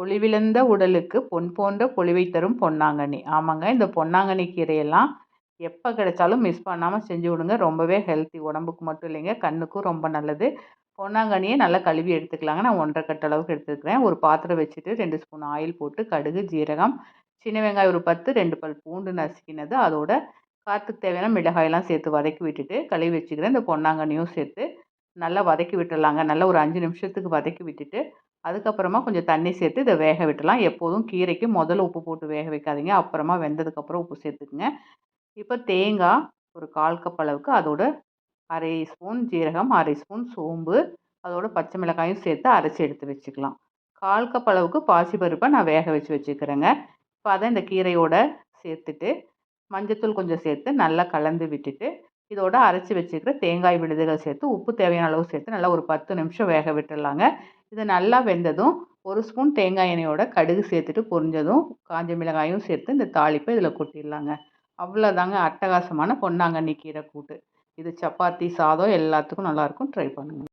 பொலிவிழந்த உடலுக்கு பொன் போன்ற பொலிவை தரும் பொன்னாங்கண்ணி. ஆமாங்க இந்த பொன்னாங்கண்ணி கீரையெல்லாம் எப்போ கிடைச்சாலும் மிஸ் பண்ணாமல் செஞ்சு விடுங்க. ரொம்பவே ஹெல்த்தி உடம்புக்கு மட்டும் இல்லைங்க கண்ணுக்கும் ரொம்ப நல்லது. பொன்னாங்கண்ணியை நல்லா கழுவி எடுத்துக்கலாங்க. நான் ஒன்றரை கட்ட அளவுக்கு எடுத்துக்கிறேன் ஒரு பாத்திரம் வச்சுட்டு ரெண்டு ஸ்பூன் ஆயில் போட்டு கடுகு ஜீரகம் சின்ன வெங்காயம் ஒரு பத்து ரெண்டு பல் பூண்டு நசுக்கினது. அதோட காற்றுக்கு தேவையான மிளகாயெல்லாம் சேர்த்து வதக்கி விட்டுட்டு கழுவி வச்சுக்கிறேன். இந்த பொன்னாங்கண்ணியும் சேர்த்து நல்லா வதக்கி விட்டுடலாங்க. நல்லா ஒரு அஞ்சு நிமிஷத்துக்கு வதக்கி விட்டுட்டு அதுக்கப்புறமா கொஞ்சம் தண்ணி சேர்த்து இதை வேக விட்டுலாம் எப்போதும் கீரைக்கு முதல்ல உப்பு போட்டு வேக வைக்காதீங்க. அப்புறமா வெந்ததுக்கப்புறம் உப்பு சேர்த்துக்குங்க. இப்போ தேங்காய் ஒரு கால் கப் அளவுக்கு அதோட அரை ஸ்பூன் ஜீரகம் அரை ஸ்பூன் சோம்பு அதோட பச்சை மிளகாயும் சேர்த்து அரைச்சி எடுத்து வச்சுக்கலாம். கால் கப் அளவுக்கு பாசிப்பருப்பை நான் வேக வச்சு வச்சுக்கிறேங்க. இப்போ அதை இந்த கீரையோட சேர்த்துட்டு மஞ்சத்தூள் கொஞ்சம் சேர்த்து நல்லா கலந்து விட்டுட்டு இதோட அரைச்சி வச்சுக்கிற தேங்காய் விழுதுகள் சேர்த்து உப்பு தேவையான அளவு சேர்த்து நல்லா ஒரு பத்து நிமிஷம் வேக விட்டுடலாங்க. இது நல்லா வெந்ததும் ஒரு ஸ்பூன் தேங்காய் எண்ணெயோட கடுகு சேர்த்துட்டு பொரிஞ்சதும் காஞ்ச மிளகாயும் சேர்த்து இந்த தாளிப்பை இதில் கொட்டிடலாங்க. அவ்வளோதாங்க அட்டகாசமான பொன்னாங்கண்ணி கீரை கூட்டு. இது சப்பாத்தி சாதம் எல்லாத்துக்கும் நல்லாயிருக்கும். ட்ரை பண்ணுங்கள்